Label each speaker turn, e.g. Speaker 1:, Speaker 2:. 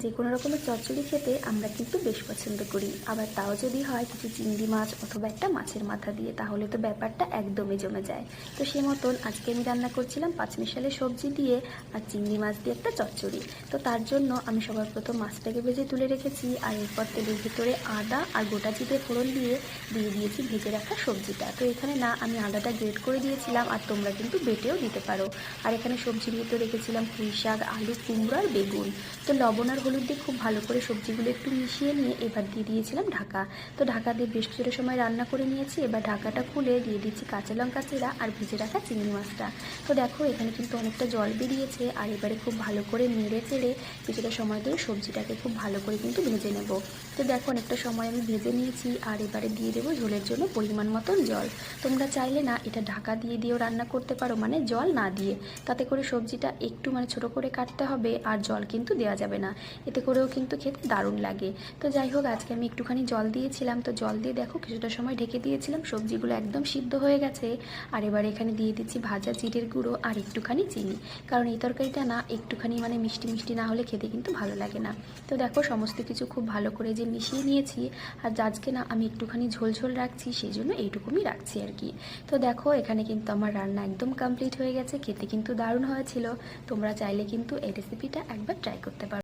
Speaker 1: যে কোনো রকমের চচ্চড়ি খেতে আমরা কিন্তু বেশ পছন্দ করি। আবার তাও যদি হয় কিছু চিংড়ি মাছ অথবা একটা মাছের মাথা দিয়ে, তাহলে তো ব্যাপারটা একদমই জমে যায়। তো সে মতন আজকে আমি রান্না করছিলাম পাঁচমিশালি সবজি দিয়ে আর চিংড়ি মাছ দিয়ে একটা চচ্চড়ি। তো তার জন্য আমি সবার প্রথম মাছটাকে ভেজে তুলে রেখেছি আর এরপর তেলের ভিতরে আদা আর গোটা জিরে ফোড়ন দিয়ে দিয়ে দিয়েছি ভেজে রাখা সবজিটা। তো এখানে না, আমি আদাটা গ্রেট করে দিয়েছিলাম আর তোমরা কিন্তু বেটেও দিতে পারো। আর এখানে সবজির ভিতরে রেখেছিলাম পুঁই শাক আলু, কুমড়ো আর বেগুন। তো লবণ আর হলুদ দিয়ে খুব ভালো করে সবজিগুলো একটু মিশিয়ে নিয়ে এবার দিয়ে দিয়েছিলাম ঢাকা। তো ঢাকা দিয়ে বেশ কিছুটা সময় রান্না করে নিয়েছি, এবার ঢাকাটা খুলে দিয়ে দিচ্ছি কাঁচা লঙ্কা চেরা আর ভেজে রাখা চিংড়ি মাছটা। তো দেখো এখানে কিন্তু অনেকটা জল বেরিয়েছে আর এবারে খুব ভালো করে নেড়ে চেড়ে কিছুটা সময় ধরে সবজিটাকে খুব ভালো করে কিন্তু ভেজে নেব। তো দেখো অনেকটা সময় আমি ভেজে নিয়েছি আর এবারে দিয়ে দেবো ঝোলের জন্য পরিমাণ মতন জল। তোমরা চাইলে না এটা ঢাকা দিয়ে দিয়েও রান্না করতে পারো মানে জল না দিয়ে। তাতে করে সবজিটা একটু মানে ছোট করে কাটতে হবে আর জল কিন্তু দেওয়া যাবে না। এতে করেও কিন্তু খেতে দারুণ লাগে। তো যাই হোক, আজকে আমি একটুখানি জল দিয়েছিলাম। তো জল দিয়ে দেখো কিছুটা সময় ঢেকে দিয়েছিলাম, সবজিগুলো একদম সিদ্ধ হয়ে গেছে। আর এবার এখানে দিয়ে দিচ্ছি ভাজা জিরের গুঁড়ো আর একটুখানি চিনি। কারণ এই তরকারিটা না একটুখানি মানে মিষ্টি মিষ্টি না হলে খেতে কিন্তু ভালো লাগে না। তো দেখো সমস্ত কিছু খুব ভালো করে যে মিশিয়ে নিয়েছি। আর আজকে না আমি একটুখানি ঝোল ঝোল রাখছি সেই জন্য এইটুকুই রাখছি আর কি। তো দেখো এখানে কিন্তু আমার রান্না একদম কমপ্লিট হয়ে গেছে, খেতে কিন্তু দারুণ হয়েছিল। তোমরা চাইলে কিন্তু এই রেসিপিটা একবার ট্রাই করতে পারো।